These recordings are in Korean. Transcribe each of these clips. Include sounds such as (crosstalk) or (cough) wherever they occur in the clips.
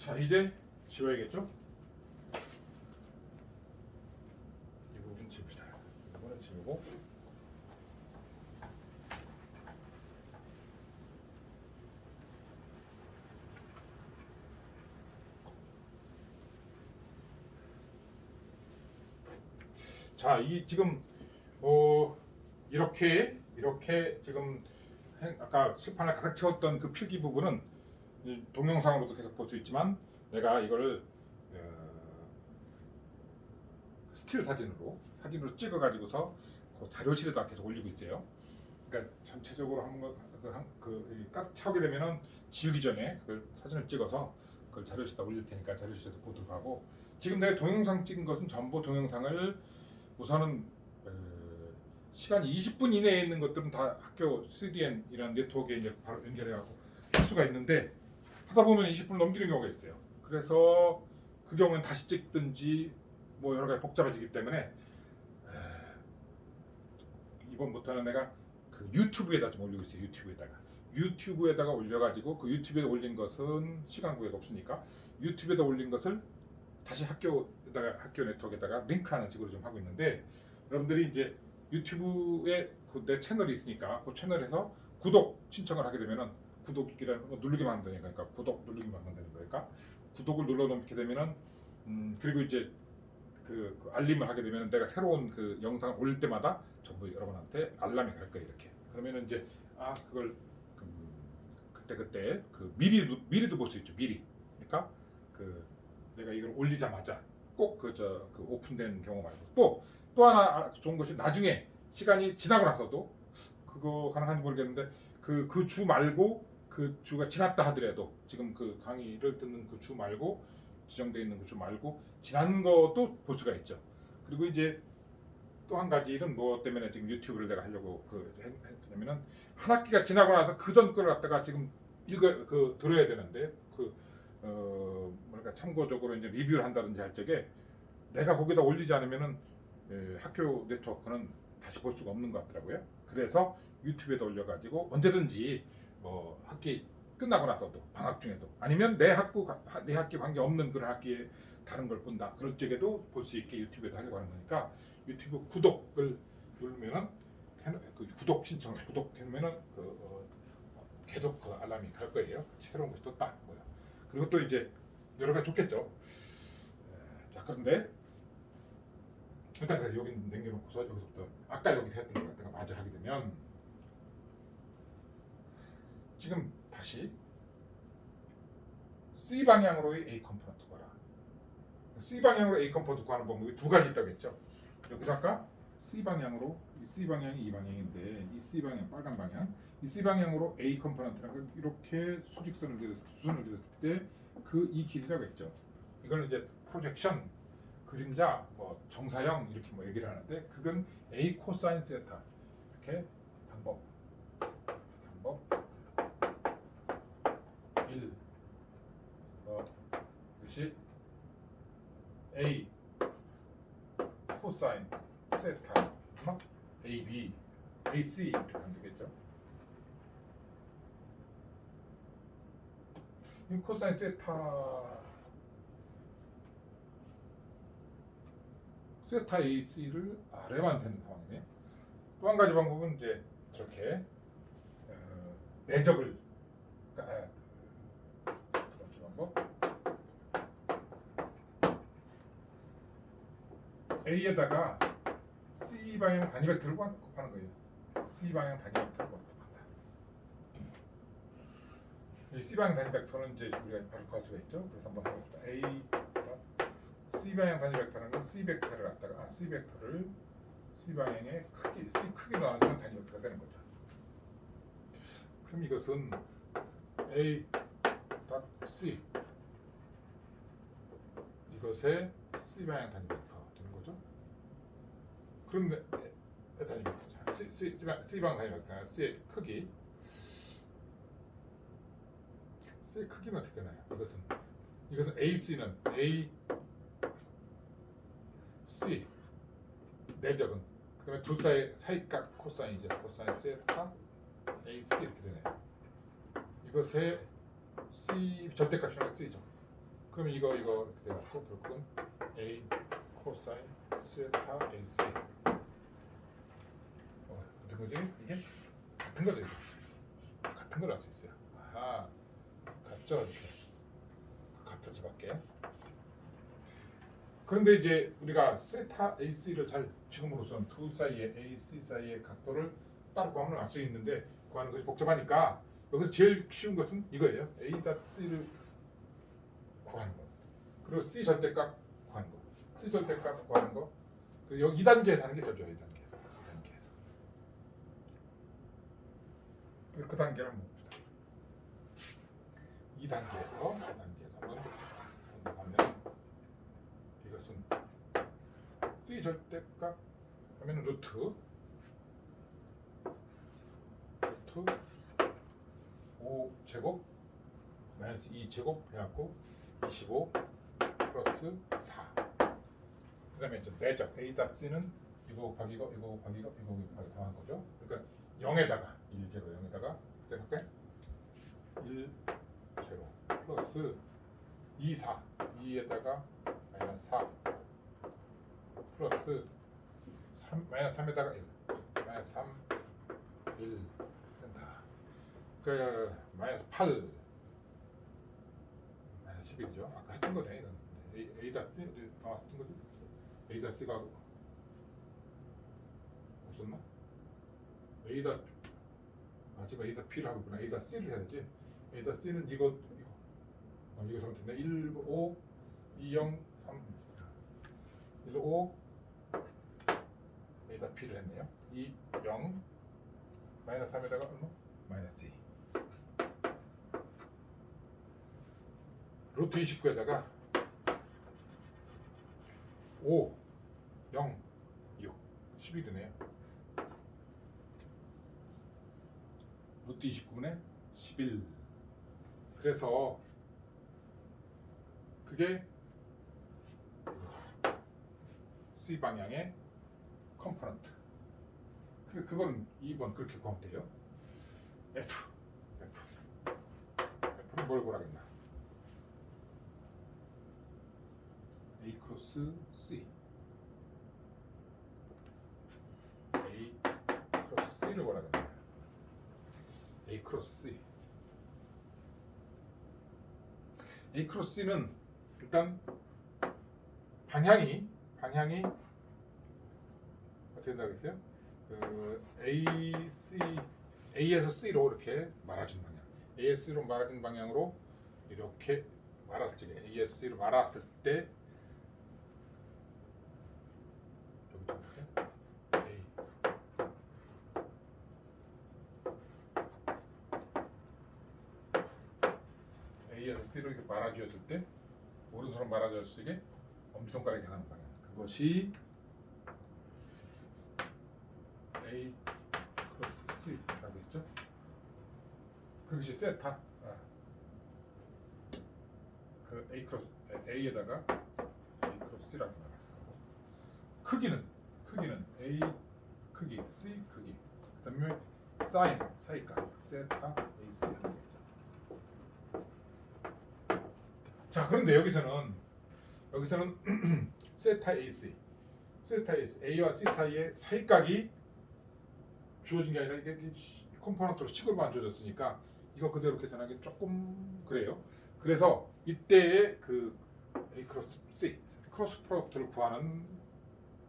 자 이제 지워야겠죠? 이 부분 지웁시다. 이거는 지우고 자, 이 지금 어 이렇게 이렇게 지금 행- 아까 실판을 가득 채웠던 그 필기 부분은 이 동영상으로도 계속 볼 수 있지만 내가 이거를 어, 스틸 사진으로 사진으로 찍어 가지고서 그 자료실에다 계속 올리고 있어요. 그러니까 전체적으로 한번 그, 한- 그 가득 채우게 되면은 지우기 전에 그걸 사진을 찍어서 그걸 자료실에다 올릴 테니까 자료실에서 보도록 하고 지금 내가 동영상 찍은 것은 전부 동영상을 우선은 어, 시간이 20분 이내에 있는 것들은 다 학교 CDN 이런 네트워크에 이제 바로 연결해 갖고 할 수가 있는데 하다 보면 20분 넘기는 경우가 있어요. 그래서 그 경우는 다시 찍든지 뭐 여러 가지 복잡해지기 때문에 에, 이번부터는 내가 그 유튜브에다 좀 올리고 있어요. 유튜브에다가 유튜브에다가 올려가지고 그 유튜브에 올린 것은 시간 구애가 없으니까 유튜브에다 올린 것을 다시 학교에다가 학교 네트워크에다가 링크하는 식으로 좀 하고 있는데 여러분들이 이제 유튜브에 그 내 채널이 있으니까 그 채널에서 구독 신청을 하게 되면은 구독이라는 거 누르기만 하면 되니까. 그러니까 구독 누르기만 하면 되는 거니까. 구독을 눌러 놓게 되면은 음 그리고 이제 그, 그 알림을 하게 되면은 내가 새로운 그 영상을 올릴 때마다 전부 여러분한테 알람이 갈 거예요 이렇게. 그러면은 이제 아 그걸 그, 그때 그때 그 미리도 미리도 볼 수 있죠 미리. 그러니까 그 내가 이걸 올리자마자 꼭 그 저 그 오픈된 경우 말고. 또또 하나 좋은 것이 나중에 시간이 지나고 나서도 그거 가능한지 모르겠는데 그 그 주 말고 그 주가 지났다 하더라도 지금 그 강의를 듣는 그 주 말고 지정되어 있는 그 주 말고 지난 것도 볼 수가 있죠. 그리고 이제 또 한 가지 일은 뭐 때문에 지금 유튜브를 내가 하려고 그 했- 했냐면은 한 학기가 지나고 나서 그 전 거를 갖다가 지금 읽어 그 들어야 되는데 그 어, 뭐랄까 참고적으로 이제 리뷰를 한다든지 할 적에 내가 거기다 올리지 않으면은 예, 학교 네트워크는 다시 볼 수가 없는 것 같더라고요. 그래서 유튜브에다 올려가지고 언제든지 뭐 학기 끝나고 나서도 방학 중에도 아니면 내 하- 내 학기 관계 없는 그런 학기에 다른 걸 본다 그럴 적에도 볼 수 있게 유튜브에다 하려고 하는 거니까 유튜브 구독을 누르면은 그 구독 신청 구독 해놓으면은 그 어, 계속 그 알람이 갈 거예요. 새로운 것이 또딱 뭐야. 그리고 또 이제 여러 가지 좋겠죠. 에, 자 그런데 일단 그래서 여기 남겨놓고서 여기서부터 아까 여기서 했던 걸 갖다가 마저 하게 되면 지금 다시 C 방향으로의 A 컴포넌트 봐라. C 방향으로 A 컴포넌트 구하는 방법이 두 가지 있다고 했죠. 여기서 아까 C 방향으로 이 C 방향이 이 방향인데 이 C 방향 빨간 방향 이 C 방향으로 A 컴포넌트라는 걸 이렇게 수직선을 그렸을 때 그 이 길이라고 했죠. 이걸 이제 프로젝션 그림자 뭐 정사형 이렇게 뭐 얘기를 하는데 그건 A 코사인 세타 이렇게 방법 방법 1 어, 이것이 A 코사인 세타 막 AB AC 이렇게 하면 되겠죠. 이 코사인 세타 세타 AC를 아래만 되는 상황이네. 또 한 가지 방법은 이제 저렇게 어, 내적을 그러니까, 아, 두 번째 방법 A에다가 C 방향 단위 벡터를 곱하는 거예요. C 방향 단위 벡터를 곱한다. 이 C 방향 단위 벡터는 이제 우리가 바로 구할 수가 있죠. 그래서 한번 해봅시다. A C 방향 단위 벡터는 건 C 벡터를 갖다가 아, C 벡터를 C 방향의 크기 C 크기로 나누면 단위 벡터가 되는 거죠. 그럼 이것은 A 닷 C 이것의 C 방향 단위 벡터. 그럼 내, 내, 내 단위 벡터 C, C, C, 방, C 방향 단위 벡터 C의 크기 C의 크기는 어떻게 되나요? 이것은 이것은 AC는 A C 내적은 그러면 둘 사이 사이값 코사인이죠. 코사인 세타 AC 이렇게 되네요. 이것의 C 절대값이라고 쓰이죠. 그러면 이거 이거 이렇게 돼갖고 결국은 A 코사인 세타 AC 거지? 이게 같은 거죠. 이게. 같은 걸알수 있어요. 아 같죠 이렇게 같을 수밖에. 그런데 이제 우리가 세타 AC를 잘 지금으로선 두 사이의 AC 사이의 각도를 따로 구하면 알 수 있는데 구하는 것이 복잡하니까 여기서 제일 쉬운 것은 이거예요. A.C를 구하는 거. 그리고 C 절대값 구하는 거. C 절대값 구하는 거. 그리고 여기 2단계에서 하는 게 좋아요. 2단계에서. 2단계에서. 그, 그 단계를 한번 봅시다. 2단계에서 2단계에서 한번 하면 이것은 C 절대값 하면 루트 루트 5 제곱 마이너스 2 제곱 해갖고 25 플러스 4. 그 다음에 이제 내적 A 닷 C는 이거 곱하기 이거 이거 곱하기 이거 이거 곱하기 더한 거죠. 그러니까 0에다가 1 제로 0에다가 그때 할게 1 제로 플러스 2 4 2에다가 마이너스 4 플러스 3 마이너스 3에다가 1 마이너스 3 1 된다. 그 마이너스 8 마이너스 11이죠. 아까 했던 거네 이건. A, A 닷 C 우리 나왔던 거지. A 닷 C가 없었나? 닷 아, 지금 A 닷 P를 하고 있구나. A 닷 C를 해야지. A 닷 C는 이거 이거 어, 이거 잘못했네. 1 5 2 0 3 1 5 A 닷 P를 했네요. 2 0 마이너스 3에다가 얼마? 마이너스 2 루트 29에다가 5 0 6 10이 되네요 루트 29분의 11 그래서 그게 C 방향의 컴포넌트. 그 그건 2번 그렇게 구하면 돼요. F F. F는 뭘 구하겠나? A 크로스 C. A 크로스 C를 구하겠나 A 크로스 C A 크로스 C는 일단 방향이 방향이 어떻게 된다고 했어요? 그 A, C, A에서 C로 이렇게 말아준 방향. A에서 C로 말아준 방향으로 이렇게 말았을 때 A에서 C로 말았을 때 여기 좀 볼게. A C로 이렇게 말아주었을 때 오른손으로 말아주었을 때 엄지손가락이 가는 방향. 그것이 A 크로스 C라고 했죠. 그것이 세타. 아. 그 A 크로스 A에다가 A 크로스 C라고 말했어. 크기는 크기는 A 크기 C 크기. 그 다음에 사인 사이값 세타 AC 하는 거죠. 자 그런데 여기서는 여기서는 (clears throat) 세타 AC 세타 AC A와 C 사이의 사이각이 주어진 게 아니라 이게 컴포넌트로 식으로만 주어졌으니까 이거 그대로 계산하기 조금 그래요. 그래서 이때의 그 A 크로스 C 크로스 프로덕트를 구하는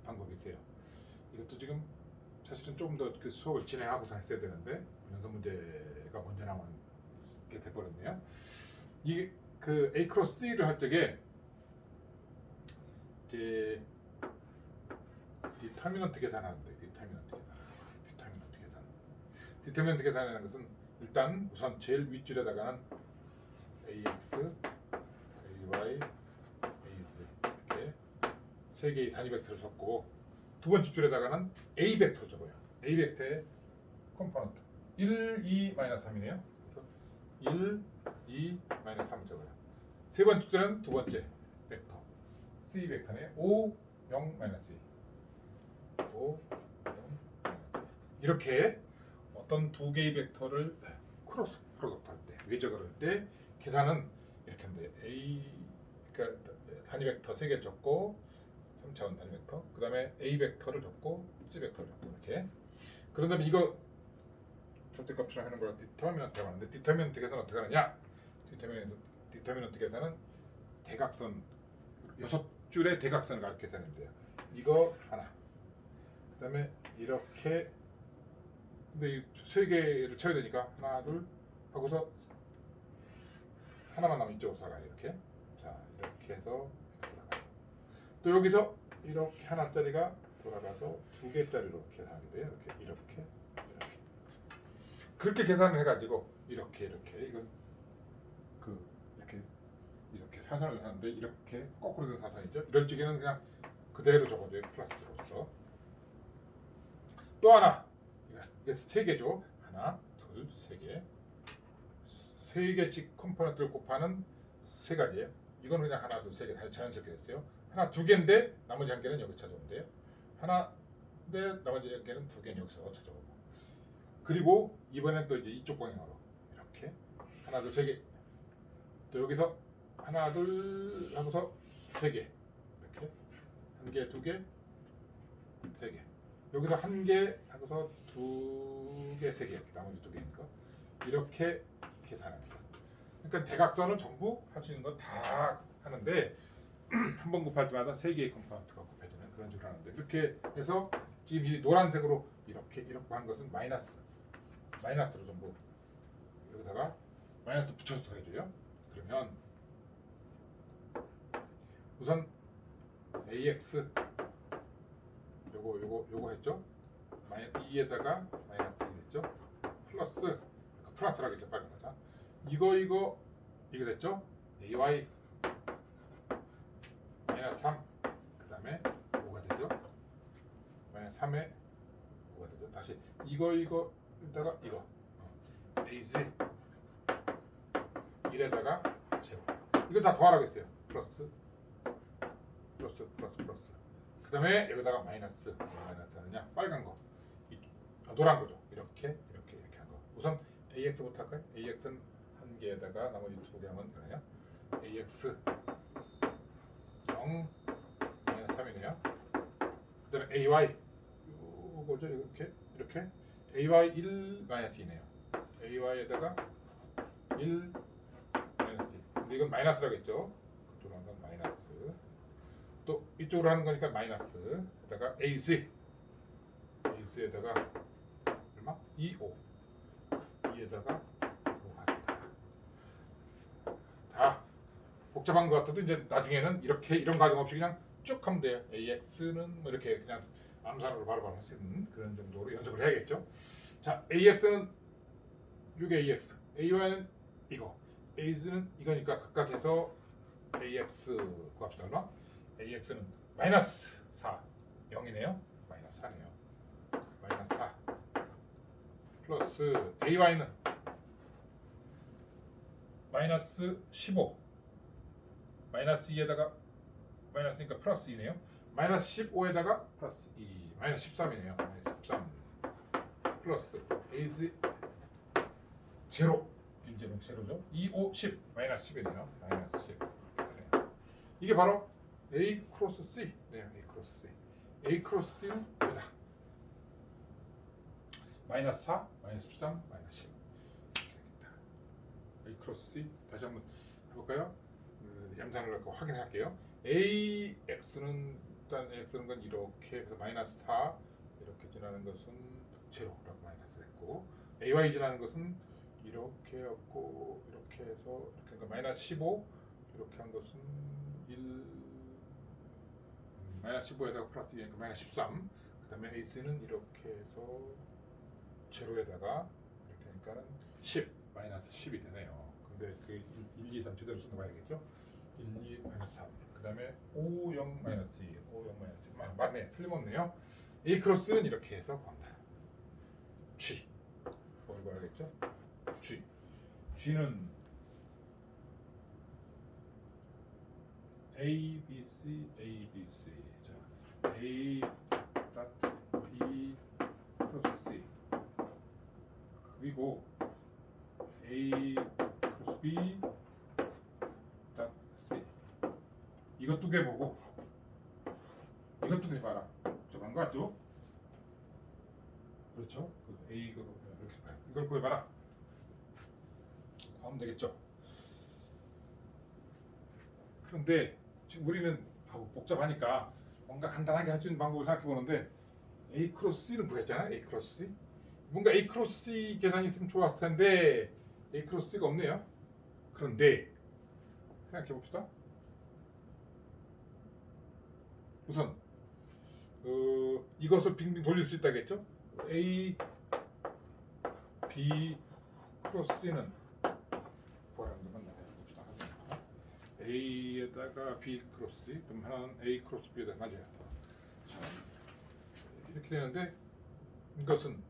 방법이 있어요. 이것도 지금 사실은 조금 더 그 수업을 진행하고서 했어야 되는데 연습 문제가 먼저 나오게 돼버렸네요. 이 그 A 크로스 C를 할 적에 이제 디터미넌트 계산하는데 디터미넌트 계산 디터미넌트 계산 디터미넌트 계산이라는 것은 일단 우선 제일 윗줄에다가는 AX, AY, AZ 이렇게 세 개의 단위 벡터를 적고 두 번째 줄에다가는 A 벡터를 적어요. A 벡터의 컴포넌트 1, 2, 마이너스 3이네요. 그래서 1, 2, 마이너스 3을 적어요. 세 번째 줄은 두 번째 벡터. C 벡터네. 5, 0, 마이너스 2 5, 0, 마이너스 2 이렇게 어떤 두 개의 벡터를 크로스 프로덕트 할 때, 외적을 할 때 계산은 이렇게 하면 돼요. A 그러니까 단위 벡터 세 개를 줬고 3차원 단위 벡터 그 다음에 A 벡터를 줬고 C 벡터를 줬고 이렇게. 그런 다음에 이거 절대값으로 하는 거랑 디터미넌트라고 하는데 디터미넌트 계산은 어떻게 하느냐? 디터미넌트 디터미넌트 계산은 대각선 여섯 줄의 대각선을 가지고 계산했는데요. 이거 하나. 그 다음에 이렇게 근데 이 세 개를 쳐야 되니까 하나 둘 하고서 하나만 남으면 이쪽으로 살아요 이렇게. 자 이렇게 해서 돌아가요. 또 여기서 이렇게 하나짜리가 돌아가서 두 개짜리로 계산하게 돼요. 이렇게 이렇게 이렇게. 그렇게 계산을 해가지고 이렇게 이렇게. 이건 사선을 하는데 이렇게 거꾸로 된 사선이죠 이런 쪽에는 그냥 그대로 적어줘요 플러스로서 또 하나 이게 세 개죠 하나 둘 세 개 세 개씩 컴포넌트를 곱하는 세 가지예요. 이건 그냥 하나, 둘, 세 개 다 자연스럽게 됐어요. 하나, 두 개인데 나머지 한 개는 여기 찾아오면 돼요. 하나, 데 나머지 한 개는 두 개는 여기서 찾아오고. 그리고 이번엔 또 이제 이쪽 방향으로 이렇게 하나, 둘, 세 개. 또 여기서 하나, 둘 하고서 세 개. 이렇게 한 개, 두 개, 세 개. 여기서 한 개 하고서 두 개, 세 개. 이렇게 나머지 두 개니까 이렇게 계산합니다. 그러니까 대각선은 전부 할 수 있는 건 다 하는데 (clears throat) 한 번 곱할 때마다 세 개의 컴포넌트가 곱해지는 그런 식으로 하는데 이렇게 해서 지금 이 노란색으로 이렇게 이렇게 한 것은 마이너스 마이너스로 전부 여기다가 마이너스 붙여서 해줘요. 그러면 우선 ax 요거 요거 요거 했죠? 마이 2에다가 마이너스 1 했죠? 플러스 플러스라겠죠 빨간 거다. 이거 이거 이거 됐죠? ay 마이너스 3 그다음에 5가 되죠? 마이너스 3에 5가 되죠? 다시 이거 이거 에다가 이거 어. az 1에다가 제로 이거 다 더하라겠어요 플러스 플러스 플러스 플러스 그 다음에 여기다가 마이너스 마이너스 하느냐 빨간 거 이, 아, 노란 거죠 이렇게 이렇게 이렇게 한거 우선 AX부터 할까요? AX는 한 개에다가 나머지 두 개 하면 되나요? AX 0 마이너스 3이네요. 그 다음에 AY 요거죠 이렇게 이렇게 AY 1 마이너스 2네요. AY에다가 1 마이너스 2. 근데 이건 마이너스라겠죠? 그쪽으로 하는 건 마이너스. 또 이쪽으로 하는 거니까 마이너스. 에다가 AZ AZ에다가 얼마? 2, 5. 위에다가 하겠다. 다 복잡한 것 같아도 이제 나중에는 이렇게 이런 과정 없이 그냥 쭉 하면 돼요. AX는 뭐 이렇게 그냥 암산으로 바로바로 할 수 있는 그런 정도로 연습을 해야겠죠. 자, AX는 6AX, AY는 이거, AZ는 이거니까 각각 해서 AX 구합시다. 얼마? AX는 마이너스 4, 0이네요. 마이너스 4네요. 마이너스 4. 플러스 AY는 마이너스 15 마이너스 2에다가 마이너스니까 플러스 2네요. 마이너스 15에다가 플러스 2 마이너스 13이네요. 마이너스 13 플러스 에이즈 제로. 1제로 제로죠. 2, 5, 10 마이너스 10이네요. 마이너스 10 그래요. 이게 바로 A 크로스 C 네, A 크로스 C A 크로스 C는 이거다 마이너스 4, 마이너스 13, 마이너스 10 이렇게 되겠다. A 크로스 C 다시 한번 해볼까요? 음, 염산을 갖고 확인할게요. AX는 일단 X는 건 이렇게 해서 마이너스 4 이렇게 지나는 것은 제로라고 마이너스 했고 AY 지나는 것은 이렇게 했고 이렇게 해서 이렇게 그러니까 마이너스 15 이렇게 한 것은 1 음, 마이너스 15에다가 플러스 2니까 마이너스 13 그 다음에 AC는 이렇게 해서 제로에다가 이렇게 하니까는 10 마이너스 10이 되네요. 근데 그 1, 2, 3 제대로 쓰는 거 봐야겠죠? 1, 2 마이너스 3. 그 다음에 5, 0 마이너스 2, 5, 0 마이너스 2. 아, 맞네, 틀림없네요. A 크로스는 이렇게 해서 구한다. G. 뭘 봐야겠죠? G. G는 A, B, C, A, B, C. 자, A, B, 크로스 C. 그리고 A 크로스 B 딱 C 이것 두 개 보고 이것 두 개 봐라. 저간 거 같죠? 그렇죠? 그 A 이거 이렇게 봐요. 이걸 구해봐라. 구하면 되겠죠? 그런데 지금 우리는 복잡하니까 뭔가 간단하게 할 수 있는 방법을 생각해 보는데 A 크로스 C는 구했잖아요. A 크로스 C. 뭔가 A 크로스 C 계산이 있으면 좋았을 텐데 A 크로스 C가 없네요. 그런데 생각해 봅시다. 우선 어, 이것을 빙빙 돌릴 수 있다겠죠? A, B 크로스 C는 것만 나눠봅시다. A에다가 B 크로스 그럼 하나는 A 크로스 B에다 맞아요. 자, 이렇게 되는데 이것은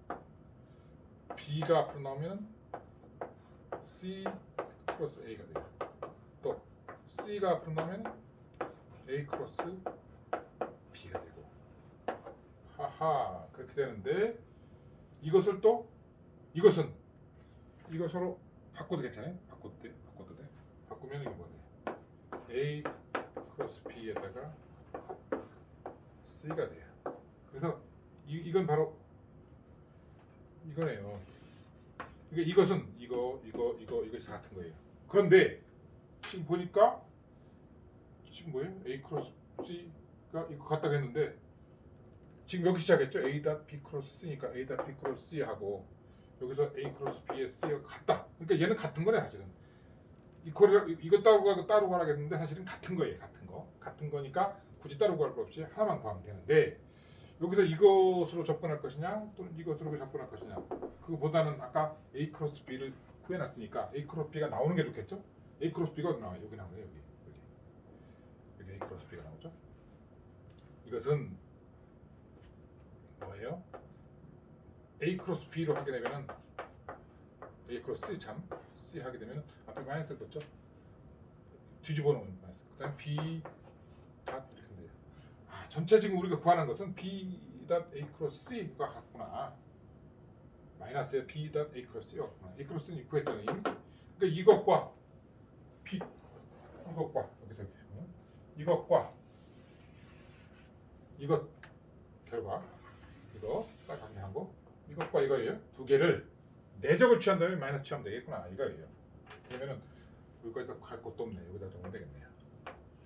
B가 앞으로 나오면 C 크로스 A가 돼요. 또 C가 앞으로 나오면 A 크로스 B가 되고 하하 그렇게 되는데 이것을 또 이것은 이거 서로 바꿔도 괜찮아요? 바꿔도 돼? 바꿔도 돼? 바꾸면 이거 돼? A 크로스 B에다가 C가 돼요. 그래서 이, 이건 바로 이거네요. 그러니까 이것은 이거 이거 이거 이것이 다 같은 거예요. 그런데 지금 보니까 지금 뭐예요? A 크로스 C가 이거 같다고 했는데 지금 여기 시작했죠? A 닷 B 크로스 C니까 A 닷 B 크로스 C 하고 여기서 A 크로스 B의 C가 같다. 그러니까 얘는 같은 거네 사실은. 이거를 이거 따로 가고 따로 가라겠는데 사실은 같은 거예요. 같은 거. 같은 거니까 굳이 따로 구할 거 없이 하나만 구하면 되는데 여기서 이것으로 접근할 것이냐 또는 이것으로 접근할 것이냐 그거보다는 아까 A 크로스 B를 구해놨으니까 A 크로스 B가 나오는 게 좋겠죠? A 크로스 B가 나와요? 여기 나오네요. 여기 여기 여기 A 크로스 B가 나오죠? 이것은 뭐예요? A 크로스 B로 하게 되면은 A 크로스 C 참 하게 되면 앞에 마이너스 붙죠? 뒤집어 놓으면 마이너스. 그 다음 B 닷 이렇게 돼요. 아 전체 지금 우리가 구하는 것은 B 닷 A 크로스 C가 같구나. 마이너스 B 닷 A 크로스 C가 같구나. A 크로스 C는 구했잖아요. 이미. 그러니까 이것과 B 이것과 여기서 이렇게 이것과 이것 결과 이거 딱 강조하고 이것과 이거예요. 두 개를 내적을 취한 다음에 마이너스 취하면 되겠구나 이거예요. 그러면은 여기까지 갈 것도 없네. 여기다 적으면 되겠네요.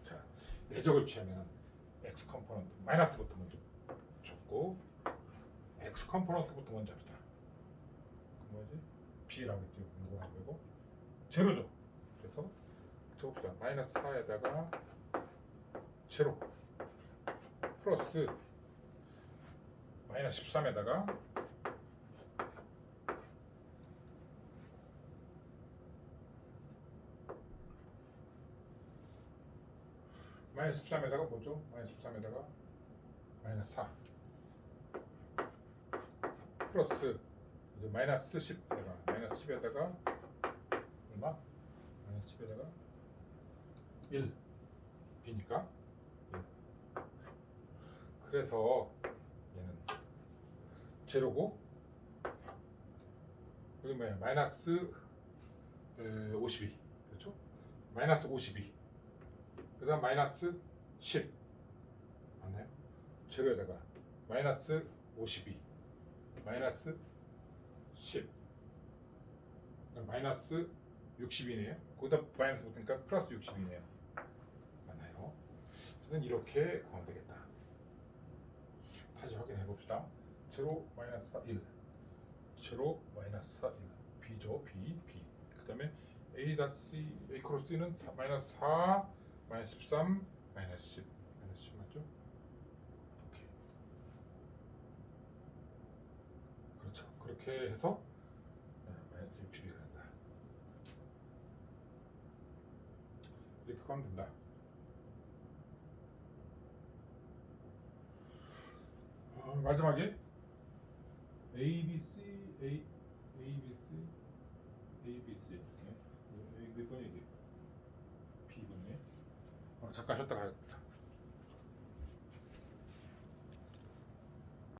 자, 내적을 취하면 x 컴포넌트 마이너스부터 먼저 적고 x 컴포넌트부터 먼저 합시다. 그 뭐지? b라고 했죠. 이거 하고 제로죠. 그래서 적읍시다. 마이너스 4에다가 제로 플러스 마이너스 13에다가 마이너스 13에다가 뭐죠? 마이너스 13에다가 마이너스 4 플러스 이제 마이너스 10에다가 마이너스 10에다가 얼마? 마이너스 10에다가 1 B니까 1 그래서 얘는 제로고 여기 뭐야 마이너스 52 그렇죠? 마이너스 52 그 다음 마이너스 10 맞나요? 제로에다가 마이너스 52 마이너스 10 그럼 마이너스 60이네요. 거기다 마이너스 붙으니까 플러스 60이네요. 맞나요? 저는 이렇게 구하면 되겠다. 다시 확인해 봅시다. 제로 마이너스 4 1 제로 마이너스 4 1 B죠 B B 그 다음에 A 닷 C A 크로스 C는 4, 마이너스 4 마이너스 13 마이너스 10 마이너스 10 맞죠? 오케이. 그렇죠. 그렇게 해서 네, 마이너스 60이 된다. 이렇게 하면 된다. 어, 마지막에 A, B, C, A, A, B, C, A, B, C 이렇게 몇 번이지? B번